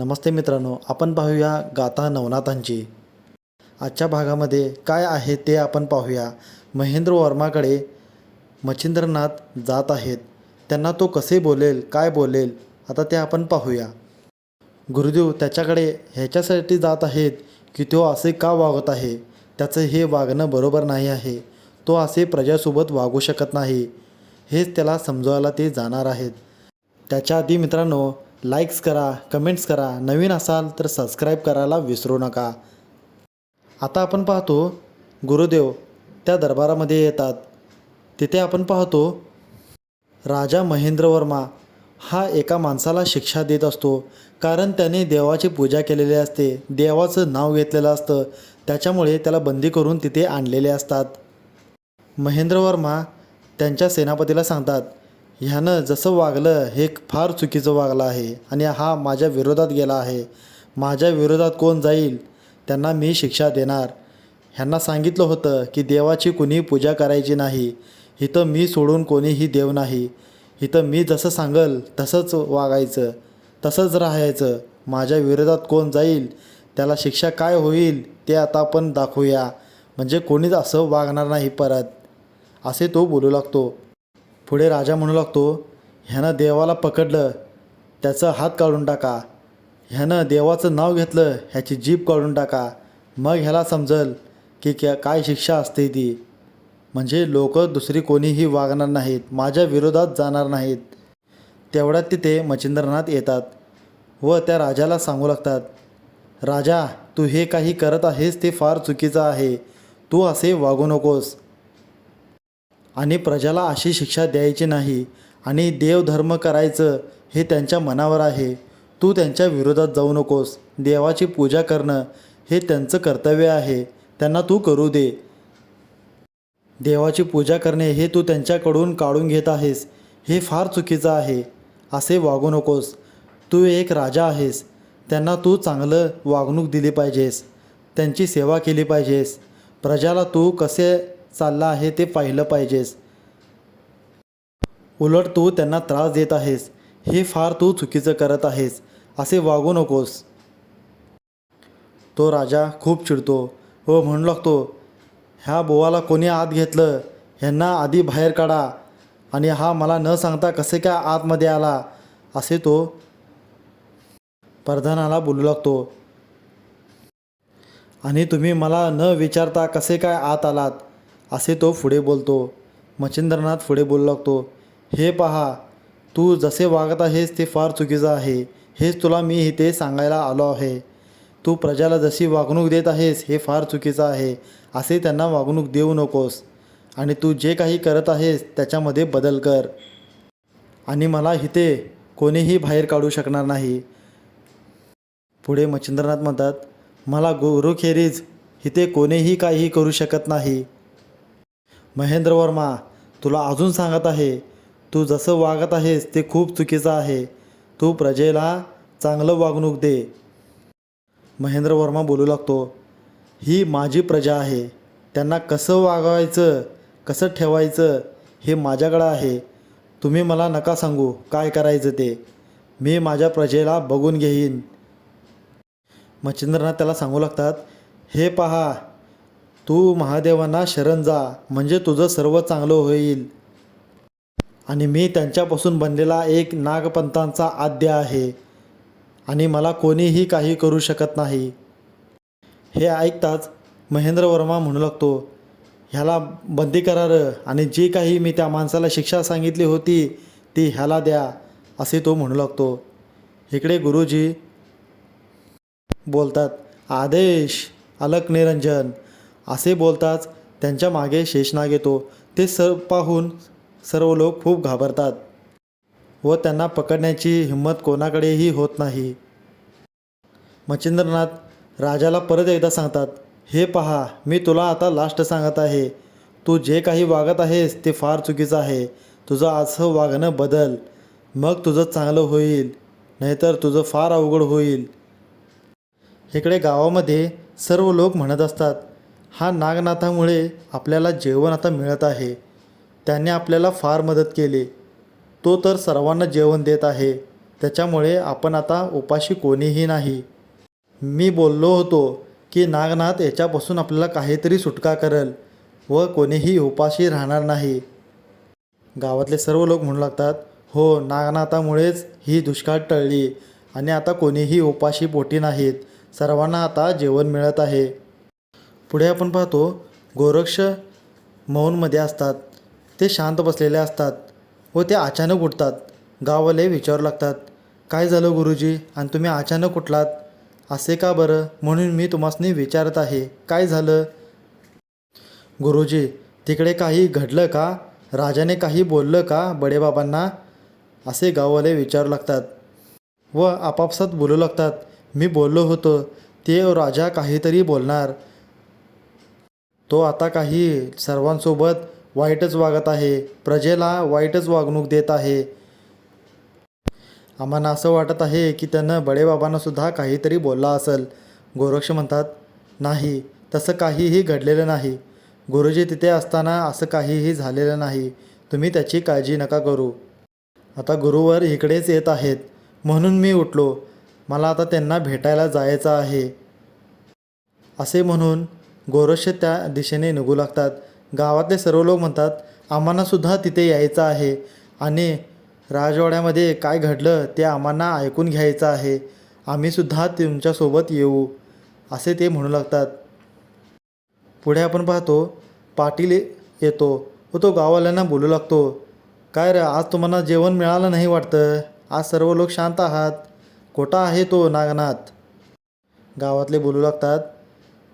नमस्ते मित्रांनो आपण पाहूया गाथा नवनाथांची. आजच्या भागामध्ये काय आहे ते आपण पाहूया. महेंद्र वर्माकडे मच्छिंद्रनाथ जात आहेत. त्यांना तो कसे बोलेल काय बोलेल आता ते आपण पाहूया. गुरुदेव त्याच्याकडे ह्याच्यासाठी जात आहेत की तो असे का वागत आहे? त्याचं हे वागणं बरोबर नाही आहे. तो असे प्रजासोबत वागू शकत नाही. हेच त्याला समजवायला ते जाणार आहेत. त्याच्या आधी मित्रांनो लाईक्स करा कमेंट्स करा नवीन असाल तर सबस्क्राईब करायला विसरू नका. आता आपण पाहतो गुरुदेव त्या दरबारामध्ये येतात. तिथे आपण पाहतो राजा महेंद्र वर्मा हा एका माणसाला शिक्षा देत असतो कारण त्याने देवाची पूजा केलेली असते देवाचं नाव घेतलेलं असतं त्याच्यामुळे त्याला बंदी करून तिथे आणलेले असतात. महेंद्र वर्मा त्यांच्या सेनापतीला सांगतात ह्यानं जसं वागलं हे फार चुकीचं वागलं आहे आणि हा माझ्या विरोधात गेला आहे. माझ्या विरोधात कोण जाईल त्यांना मी शिक्षा देणार. ह्यांना सांगितलं होतं की देवाची कुणी पूजा करायची नाही. इथं मी सोडून कोणीही देव नाही. इथं मी जसं सांगल तसंच वागायचं तसंच राहायचं. माझ्या विरोधात कोण जाईल त्याला शिक्षा काय होईल ते आता आपण दाखवूया. म्हणजे कोणीच असं वागणार नाही परत. असे तो बोलू लागतो. पुढे राजा म्हणू लागतो ह्यानं देवाला पकडलं त्याचं हात काढून टाका. ह्यानं देवाचं नाव घेतलं ह्याची जीभ काढून टाका. मग ह्याला समजल की क्या काय शिक्षा असते ती. म्हणजे लोक दुसरी कोणीही वागणार नाहीत माझ्या विरोधात जाणार नाहीत. तेवढ्यात तिथे मच्छिंद्रनाथ येतात व त्या राजाला सांगू लागतात राजा तू हे काही करत आहेस ते फार चुकीचं आहे. तू असे वागू नकोस. आणि प्रजाला अशी शिक्षा द्यायची नाही आणि देवधर्म करायचं हे त्यांच्या मनावर आहे. तू त्यांच्या विरोधात जाऊ नकोस. देवाची पूजा करणं हे त्यांचं कर्तव्य आहे. त्यांना तू करू दे. देवाची पूजा करणे हे तू त्यांच्याकडून काढून घेत आहेस. हे फार चुकीचं आहे. असे वागू नकोस. तू एक राजा आहेस. त्यांना तू चांगलं वागणूक दिली पाहिजेस. त्यांची सेवा केली पाहिजेस. प्रजाला तू कसे चालला आहे ते पाहिलं पाहिजेस. उलट तू त्यांना त्रास देत आहेस. हे फार तू चुकीचं करत आहेस. असे वागू नकोस. तो राजा खूप चिडतो. व म्हणू लागतो ह्या बोवाला कोणी आत घेतलं? ह्यांना आधी बाहेर काढा. आणि हा मला न सांगता कसे काय आतमध्ये आला? असे तो प्रधानाला बोलू लागतो. आणि तुम्ही मला न विचारता कसे काय आत आलात? असे तो पुढे बोलतो. मच्छिंद्रनाथ पुढे बोलू लागतो. हे पहा तू जसे वागत आहेस ते फार चुकीचं आहे. हेच तुला मी इथे सांगायला आलो आहे. तू प्रजाला जशी वागणूक देत आहेस हे फार चुकीचं आहे. असे त्यांना वागणूक देऊ नकोस. आणि तू जे काही करत आहेस त्याच्यामध्ये बदल कर. आणि मला इथे कोणीही बाहेर काढू शकणार नाही. पुढे मच्छिंद्रनाथ म्हणतात मला गुरुखेरीज इथे कोणीही काहीही करू शकत नाही. महेंद्र वर्मा तुला अजून सांगत आहे तू जसं वागत आहेस ते खूप चुकीचं आहे. तू प्रजेला चांगलं वागणूक दे. महेंद्र वर्मा बोलू लागतो ही माझी प्रजा आहे. त्यांना कसं वागवायचं कसं ठेवायचं हे माझ्याकडं आहे. तुम्ही मला नका सांगू काय करायचं ते. मी माझ्या प्रजेला बघून घेईन. मच्छिंद्रनाथ त्याला सांगू लागतात हे पहा तू महादेवांना शरण जा म्हणजे तुझं सर्व चांगलं होईल. आणि मी त्यांच्यापासून बनलेला एक नागपंथांचा आद्य आहे. आणि मला कोणीही काही करू शकत नाही. हे ऐकताच महेंद्र वर्मा म्हणू लागतो ह्याला बंदी करार आणि जी काही मी त्या माणसाला शिक्षा सांगितली होती ती ह्याला द्या असे तो म्हणू लागतो. इकडे गुरुजी बोलतात आदेश अलक निरंजन असे बोलताच त्यांच्या मागे शेषनाग येतो. ते सर पाहून सर्व लोक खूप घाबरतात व त्यांना पकडण्याची हिंमत कोणाकडेही होत नाही. मच्छिंद्रनाथ राजाला परत एकदा सांगतात हे पहा मी तुला आता लास्ट सांगत आहे. तू जे काही वागत आहेस ते फार चुकीचं आहे. तुझं असं वागणं बदल. मग तुझं चांगलं होईल नाहीतर तुझं फार अवघड होईल. इकडे गावामध्ये सर्व लोक म्हणत असतात हा नागनाथामुळे आपल्याला जेवण आता मिळत आहे. त्याने आपल्याला फार मदत केली. तो तर सर्वांना जेवण देत आहे. त्याच्यामुळे आपण आता उपाशी कोणीही नाही. मी बोललो होतो की नागनाथ याच्यापासून आपल्याला काहीतरी सुटका करेल व कोणीही उपाशी राहणार नाही. गावातले सर्व लोक म्हणू लागतात हो नागनाथामुळेच ही दुष्काळ टळली आणि आता कोणीही उपाशी पोटी नाहीत. सर्वांना आता जेवण मिळत आहे. पुढे आपण पाहतो गोरक्ष मौनमध्ये असतात. ते शांत बसलेले असतात व ते अचानक उठतात. गाववाले विचारू लागतात काय झालं गुरुजी? आणि तुम्ही अचानक उठलात? असे का बरं? म्हणून मी तुम्हासनी विचारत आहे काय झालं? गुरुजी तिकडे काही घडलं का? राजाने काही बोललं का बडेबाबांना? असे गाववाले विचारू लागतात व आपापसात बोलू लागतात मी बोललो होतो ते राजा काहीतरी बोलणार. तो आता काही सर्वांसोबत वाईटच वागत आहे. प्रजेला वाईटच वागणूक देत आहे. आम्हाला असं वाटत आहे की त्यानं बडेबाबांनासुद्धा काहीतरी बोलला असेल. गोरक्ष म्हणतात नाही तसं काहीही घडलेलं नाही. गुरुजी तिथे असताना असं काहीही झालेलं नाही. तुम्ही त्याची काळजी नका करू. आता गुरुवर इकडेच येत आहेत. म्हणून मी उठलो. मला आता त्यांना भेटायला जायचं आहे. असे म्हणून गोरक्ष त्या दिशेने निघू लागतात. गावातले सर्व लोक म्हणतात आम्हालासुद्धा तिथे यायचं आहे. आणि राजवाड्यामध्ये काय घडलं ते आम्हाला ऐकून घ्यायचं आहे. आम्हीसुद्धा तुमच्यासोबत येऊ असे ते म्हणू लागतात. पुढे आपण पाहतो पाटील येतो व तो गाववाल्यांना बोलू लागतो काय रे आज तुम्हाला जेवण मिळालं नाही वाटतं? आज सर्व लोक शांत आहात. कोटा आहे तो नागनाथ. गावातले बोलू लागतात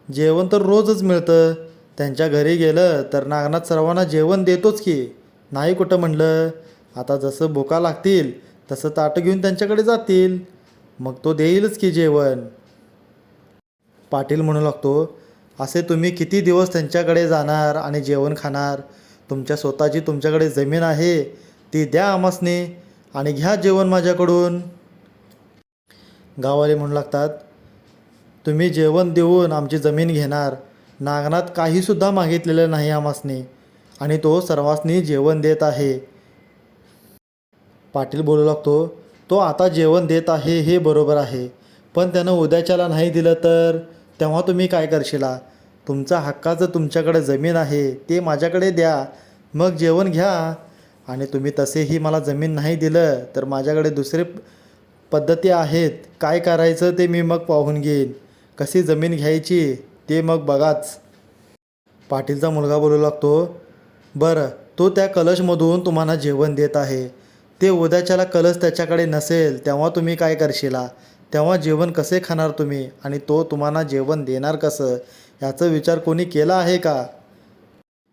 जेवण तर रोजच मिळतं. त्यांच्या घरी गेलं तर नागनाथ सर्वांना जेवण देतोच की. नाही कुठं म्हणलं? आता जसं भुका लागतील तसं ताटं घेऊन त्यांच्याकडे जातील. मग तो देईलच की जेवण. पाटील म्हणू लागतो असे तुम्ही किती दिवस त्यांच्याकडे जाणार आणि जेवण खाणार? तुमच्या स्वतःची तुमच्याकडे जमीन आहे ती द्या आमासने आणि घ्या जेवण माझ्याकडून. गाववाले म्हणू लागतात तुम्ही जेवण देऊन आमची जमीन घेणार. नागनाथ काहीसुद्धा मागितलेलं नाही आमासने. आणि तो सर्वांसनी जेवण देत आहे. पाटील बोलू लागतो तो आता जेवण देत आहे हे बरोबर आहे. पण त्यानं उद्याच्याला नाही दिलं तर? तेव्हा तुम्ही काय करशिला? तुमचा हक्काचं तुमच्याकडे जमीन आहे ते माझ्याकडे द्या. मग जेवण घ्या. आणि तुम्ही तसेही मला जमीन नाही दिलं तर माझ्याकडे दुसरे पद्धती आहेत. काय करायचं ते मी मग पाहून घेईन. कशी जमीन घ्यायची ते मग बघाच. पाटीलचा मुलगा बोलू लागतो बरं तो त्या कलशमधून तुम्हाला जेवण देत आहे. ते उद्याच्याला कलश त्याच्याकडे नसेल तेव्हा तुम्ही काय करशिला? तेव्हा जेवण कसे खाणार तुम्ही? आणि तो तुम्हाला जेवण देणार कसं? याचा विचार कोणी केला आहे का?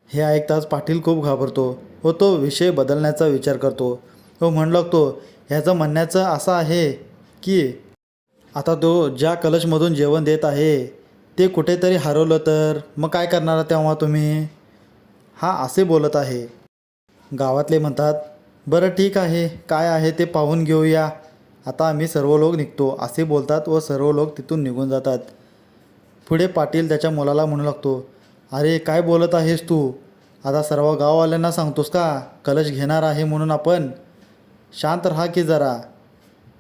हे ऐकताच पाटील खूप घाबरतो व तो विषय बदलण्याचा विचार करतो. तो म्हणू लागतो ह्याचं म्हणण्याचं असं आहे की आता तो ज्या कलशमधून जेवण देत आहे ते कुठेतरी हरवलं तर मग काय करणार तेव्हा तुम्ही? हा असे बोलत आहे. गावातले म्हणतात बरं ठीक आहे काय आहे ते पाहून घेऊया. आता आम्ही सर्व लोक निघतो. असे बोलतात व सर्व लोक तिथून निघून जातात. पुढे पाटील त्याच्या मुलाला म्हणू लागतो अरे काय बोलत आहेस तू? आता सर्व गाववाल्यांना सांगतोस का? कलश घेणार आहे म्हणून आपण? शांत राहा की जरा.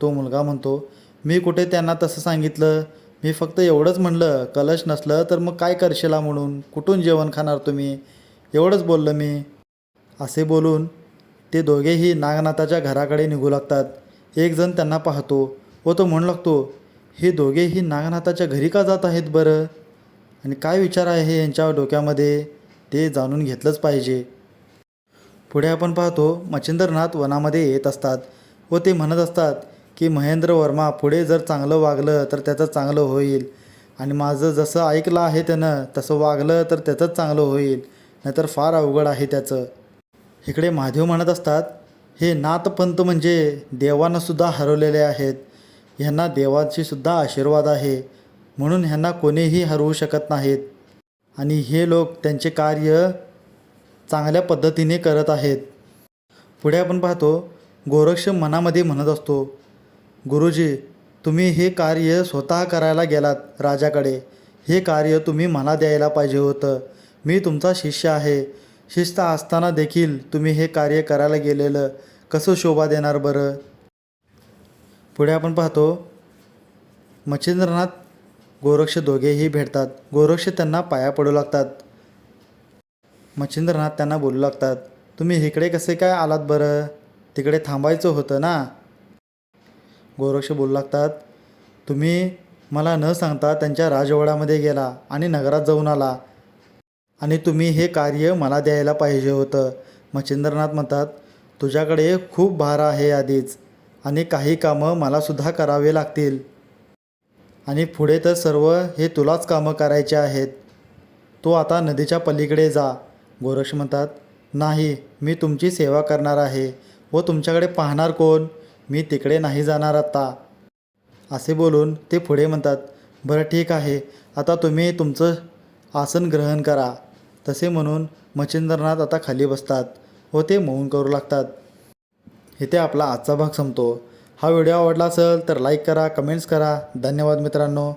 तो मुलगा म्हणतो मी कुठे त्यांना तसं सांगितलं? मी फक्त एवढंच म्हणलं कलश नसलं तर मग काय करशिला म्हणून? कुठून जेवण खाणार तुम्ही? एवढंच बोललं मी. असे बोलून ते दोघेही नागनाथाच्या घराकडे निघू लागतात. एकजण त्यांना पाहतो व तो म्हणू लागतो हे दोघेही नागनाथाच्या घरी का जात आहेत बरं? आणि काय विचार आहे यांच्या डोक्यामध्ये? ते जाणून घेतलंच पाहिजे. पुढे आपण पाहतो मच्छिंद्रनाथ वनामध्ये येत असतात व ते म्हणत असतात की महेंद्र वर्मा पुढे जर चांगलं वागलं तर त्याचं चांगलं होईल. आणि माझं जसं ऐकलं आहे त्यानं तसं वागलं तर त्याचंच चांगलं होईल. नाहीतर फार अवघड आहे त्याचं. इकडे महादेव म्हणत असतात हे नाथपंत म्हणजे देवांनासुद्धा हरवलेले आहेत. ह्यांना देवाचीसुद्धा आशीर्वाद आहे. म्हणून ह्यांना कोणीही हरवू शकत नाहीत. आणि हे लोक त्यांचे कार्य चांगल्या पद्धतीने करत आहेत. पुढे आपण पाहतो गोरक्ष मनामध्ये म्हणत असतो गुरुजी तुम्ही हे कार्य स्वतः करायला गेलात राजाकडे. हे कार्य तुम्ही मला द्यायला पाहिजे होतं. मी तुमचा शिष्य आहे. शिस्त असताना देखील तुम्ही हे कार्य करायला गेलेलं कसं शोभा देणार बरं? पुढे आपण पाहतो. मच्छिंद्रनाथ गोरक्ष दोघेही भेटतात. गोरक्ष त्यांना पाया पडू लागतात. मच्छिंद्रनाथ त्यांना बोलू लागतात. तुम्ही इकडे कसे काय आलात बरं? तिकडे थांबायचं होतं ना? गोरक्ष बोलू लागतात. तुम्ही मला न सांगता त्यांच्या राजवाड्यामध्ये गेला आणि नगरात जाऊन आला. आणि तुम्ही हे कार्य मला द्यायला पाहिजे होतं. मच्छिंद्रनाथ म्हणतात तुझ्याकडे खूप भार आहे आधीच. आणि काही कामं मलासुद्धा करावे लागतील. आणि पुढे तर सर्व हे तुलाच कामं करायचे आहेत. तो आता नदीच्या पलीकडे जा. गोरक्ष म्हणतात नाही मी तुमची सेवा करणार आहे. व तुमच्याकडे पाहणार कोण? मी तिकडे नाही जाणार आता असे बोलून ते पुढे म्हणतात बरं ठीक आहे. आता तुम्ही तुमचं आसन ग्रहण करा. तसे म्हणून मच्छिंद्रनाथ आता खाली बसतात व ते मौन करू लागतात. इथे आपला आजचा भाग संपतो. हा व्हिडिओ आवडला असेल तर लाईक करा कमेंट्स करा. धन्यवाद मित्रांनो.